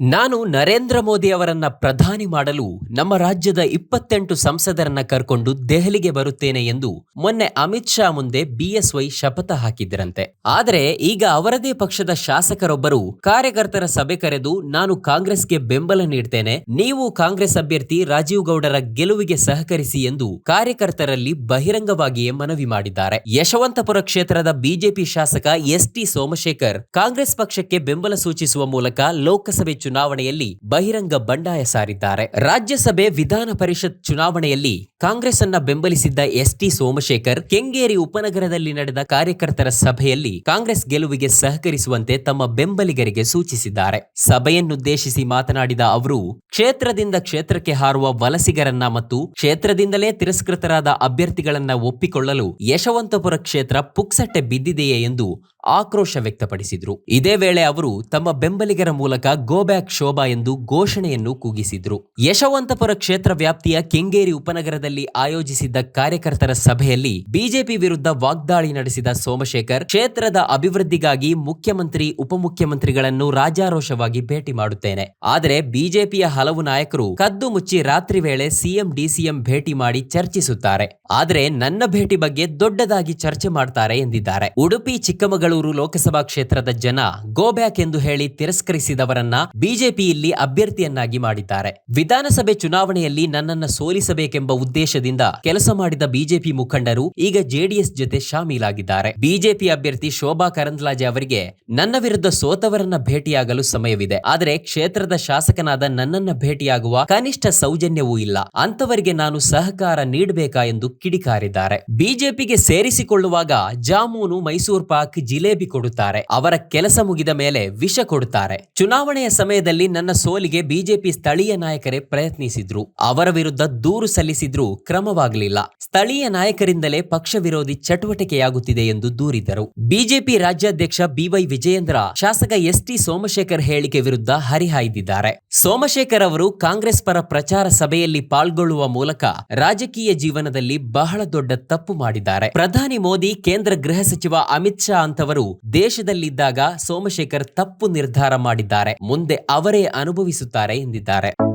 ನಾನು ನರೇಂದ್ರ ಮೋದಿ ಅವರನ್ನ ಪ್ರಧಾನಿ ಮಾಡಲು ನಮ್ಮ ರಾಜ್ಯದ ಇಪ್ಪತ್ತೆಂಟು ಸಂಸದರನ್ನ ಕರ್ಕೊಂಡು ದೆಹಲಿಗೆ ಬರುತ್ತೇನೆ ಎಂದು ಮೊನ್ನೆ ಅಮಿತ್ ಶಾ ಮುಂದೆ ಬಿಎಸ್ವೈ ಶಪಥ ಹಾಕಿದ್ದರಂತೆ. ಆದರೆ ಈಗ ಅವರದೇ ಪಕ್ಷದ ಶಾಸಕರೊಬ್ಬರು ಕಾರ್ಯಕರ್ತರ ಸಭೆ ಕರೆದು ನಾನು ಕಾಂಗ್ರೆಸ್ಗೆ ಬೆಂಬಲ ನೀಡ್ತೇನೆ, ನೀವು ಕಾಂಗ್ರೆಸ್ ಅಭ್ಯರ್ಥಿ ರಾಜೀವ್ ಗೌಡರ ಗೆಲುವಿಗೆ ಸಹಕರಿಸಿ ಎಂದು ಕಾರ್ಯಕರ್ತರಲ್ಲಿ ಬಹಿರಂಗವಾಗಿಯೇ ಮನವಿ ಮಾಡಿದ್ದಾರೆ. ಯಶವಂತಪುರ ಕ್ಷೇತ್ರದ ಬಿಜೆಪಿ ಶಾಸಕ ಎಸ್ ಟಿ ಸೋಮಶೇಖರ್ ಕಾಂಗ್ರೆಸ್ ಪಕ್ಷಕ್ಕೆ ಬೆಂಬಲ ಸೂಚಿಸುವ ಮೂಲಕ ಲೋಕಸಭೆ ಚುನಾವಣೆಯಲ್ಲಿ ಬಹಿರಂಗ ಬಂಡಾಯ ಸಾರಿದ್ದಾರೆ. ರಾಜ್ಯಸಭೆ ವಿಧಾನ ಪರಿಷತ್ ಚುನಾವಣೆಯಲ್ಲಿ ಕಾಂಗ್ರೆಸ್ ಅನ್ನ ಬೆಂಬಲಿಸಿದ್ದ ಎಸ್ ಟಿ ಸೋಮಶೇಖರ್ ಕೆಂಗೇರಿ ಉಪನಗರದಲ್ಲಿ ನಡೆದ ಕಾರ್ಯಕರ್ತರ ಸಭೆಯಲ್ಲಿ ಕಾಂಗ್ರೆಸ್ ಗೆಲುವಿಗೆ ಸಹಕರಿಸುವಂತೆ ತಮ್ಮ ಬೆಂಬಲಿಗರಿಗೆ ಸೂಚಿಸಿದ್ದಾರೆ. ಸಭೆಯನ್ನುದ್ದೇಶಿಸಿ ಮಾತನಾಡಿದ ಅವರು, ಕ್ಷೇತ್ರದಿಂದ ಕ್ಷೇತ್ರಕ್ಕೆ ಹಾರುವ ವಲಸಿಗರನ್ನ ಮತ್ತು ಕ್ಷೇತ್ರದಿಂದಲೇ ತಿರಸ್ಕೃತರಾದ ಅಭ್ಯರ್ಥಿಗಳನ್ನ ಒಪ್ಪಿಕೊಳ್ಳಲು ಯಶವಂತಪುರ ಕ್ಷೇತ್ರ ಪುಕ್ಸಟ್ಟೆ ಬಿದ್ದಿದೆಯೇ ಎಂದು ಆಕ್ರೋಶ ವ್ಯಕ್ತಪಡಿಸಿದ್ರು. ಇದೇ ವೇಳೆ ಅವರು ತಮ್ಮ ಬೆಂಬಲಿಗರ ಮೂಲಕ ಗೋ ಬ್ಯಾಕ್ ಶೋಭಾ ಎಂದು ಘೋಷಣೆಯನ್ನು ಕೂಗಿಸಿದ್ರು. ಯಶವಂತಪುರ ಕ್ಷೇತ್ರ ವ್ಯಾಪ್ತಿಯ ಕೆಂಗೇರಿ ಉಪನಗರದಲ್ಲಿ ಆಯೋಜಿಸಿದ್ದ ಕಾರ್ಯಕರ್ತರ ಸಭೆಯಲ್ಲಿ ಬಿಜೆಪಿ ವಿರುದ್ಧ ವಾಗ್ದಾಳಿ ನಡೆಸಿದ ಸೋಮಶೇಖರ್, ಕ್ಷೇತ್ರದ ಅಭಿವೃದ್ಧಿಗಾಗಿ ಮುಖ್ಯಮಂತ್ರಿ, ಉಪಮುಖ್ಯಮಂತ್ರಿಗಳನ್ನು ರಾಜಾರೋಷವಾಗಿ ಭೇಟಿ ಮಾಡುತ್ತೇನೆ. ಆದರೆ ಬಿಜೆಪಿಯ ಹಲವು ನಾಯಕರು ಕದ್ದು ಮುಚ್ಚಿ ರಾತ್ರಿ ವೇಳೆ ಸಿಎಂ, ಡಿಸಿಎಂ ಭೇಟಿ ಮಾಡಿ ಚರ್ಚಿಸುತ್ತಾರೆ. ಆದರೆ ನನ್ನ ಭೇಟಿ ಬಗ್ಗೆ ದೊಡ್ಡದಾಗಿ ಚರ್ಚೆ ಮಾಡ್ತಾರೆ ಎಂದಿದ್ದಾರೆ. ಉಡುಪಿ ಚಿಕ್ಕಮಗಳೂರು ಲೋಕಸಭಾ ಕ್ಷೇತ್ರದ ಜನ ಗೋ ಬ್ಯಾಕ್ ಎಂದು ಹೇಳಿ ತಿರಸ್ಕರಿಸಿದವರನ್ನ ಬಿಜೆಪಿ ಇಲ್ಲಿ ಅಭ್ಯರ್ಥಿಯನ್ನಾಗಿ ಮಾಡಿದ್ದಾರೆ. ವಿಧಾನಸಭೆ ಚುನಾವಣೆಯಲ್ಲಿ ನನ್ನನ್ನ ಸೋಲಿಸಬೇಕೆಂಬ ಉದ್ದೇಶದಿಂದ ಕೆಲಸ ಮಾಡಿದ ಬಿಜೆಪಿ ಮುಖಂಡರು ಈಗ ಜೆಡಿಎಸ್ ಜೊತೆ ಶಾಮೀಲಾಗಿದ್ದಾರೆ. ಬಿಜೆಪಿ ಅಭ್ಯರ್ಥಿ ಶೋಭಾ ಕರಂದ್ಲಾಜೆ ಅವರಿಗೆ ನನ್ನ ವಿರುದ್ಧ ಸೋತವರನ್ನ ಭೇಟಿಯಾಗಲು ಸಮಯವಿದೆ. ಆದರೆ ಕ್ಷೇತ್ರದ ಶಾಸಕನಾದ ನನ್ನನ್ನ ಭೇಟಿಯಾಗುವ ಕನಿಷ್ಠ ಸೌಜನ್ಯವೂ ಇಲ್ಲ. ಅಂತವರಿಗೆ ನಾನು ಸಹಕಾರ ನೀಡಬೇಕಾ ಎಂದು ಕಿಡಿಕಾರಿದ್ದಾರೆ. ಬಿಜೆಪಿಗೆ ಸೇರಿಸಿಕೊಳ್ಳುವಾಗ ಜಾಮೂನು ಮೈಸೂರು ಪಾಕ್ ಜಿಲೇಬಿ ಕೊಡುತ್ತಾರೆ. ಅವರ ಕೆಲಸ ಮುಗಿದ ಮೇಲೆ ವಿಷ ಕೊಡುತ್ತಾರೆ. ಚುನಾವಣೆಯ ಸಮಯದಲ್ಲಿ ನನ್ನ ಸೋಲಿಗೆ ಬಿಜೆಪಿ ಸ್ಥಳೀಯ ನಾಯಕರೇ ಪ್ರಯತ್ನಿಸಿದ್ರು. ಅವರ ವಿರುದ್ಧ ದೂರು ಸಲ್ಲಿಸಿದ್ರೂ ಕ್ರಮವಾಗಲಿಲ್ಲ. ಸ್ಥಳೀಯ ನಾಯಕರಿಂದಲೇ ಪಕ್ಷ ವಿರೋಧಿ ಚಟುವಟಿಕೆಯಾಗುತ್ತಿದೆ ಎಂದು ದೂರಿದರು. ಬಿಜೆಪಿ ರಾಜ್ಯಾಧ್ಯಕ್ಷ ಬಿವೈ ವಿಜಯೇಂದ್ರ, ಶಾಸಕ ಎಸ್ ಟಿ ಸೋಮಶೇಖರ್ ಹೇಳಿಕೆ ವಿರುದ್ಧ ಹರಿಹಾಯ್ದಿದ್ದಾರೆ. ಸೋಮಶೇಖರ್ ಅವರು ಕಾಂಗ್ರೆಸ್ ಪರ ಪ್ರಚಾರ ಸಭೆಯಲ್ಲಿ ಪಾಲ್ಗೊಳ್ಳುವ ಮೂಲಕ ರಾಜಕೀಯ ಜೀವನದಲ್ಲಿ ಬಹಳ ದೊಡ್ಡ ತಪ್ಪು ಮಾಡಿದ್ದಾರೆ. ಪ್ರಧಾನಿ ಮೋದಿ, ಕೇಂದ್ರ ಗೃಹ ಸಚಿವ ಅಮಿತ್ ಶಾ ಅಂತವರು ದೇಶದಲ್ಲಿದ್ದಾಗ ಸೋಮಶೇಖರ್ ತಪ್ಪು ನಿರ್ಧಾರ ಮಾಡಿದ್ದಾರೆ ಮುಂದೆ ಅವರೇ ಅನುಭವಿಸುತ್ತಾರೆ ಎಂದಿದ್ದಾರೆ.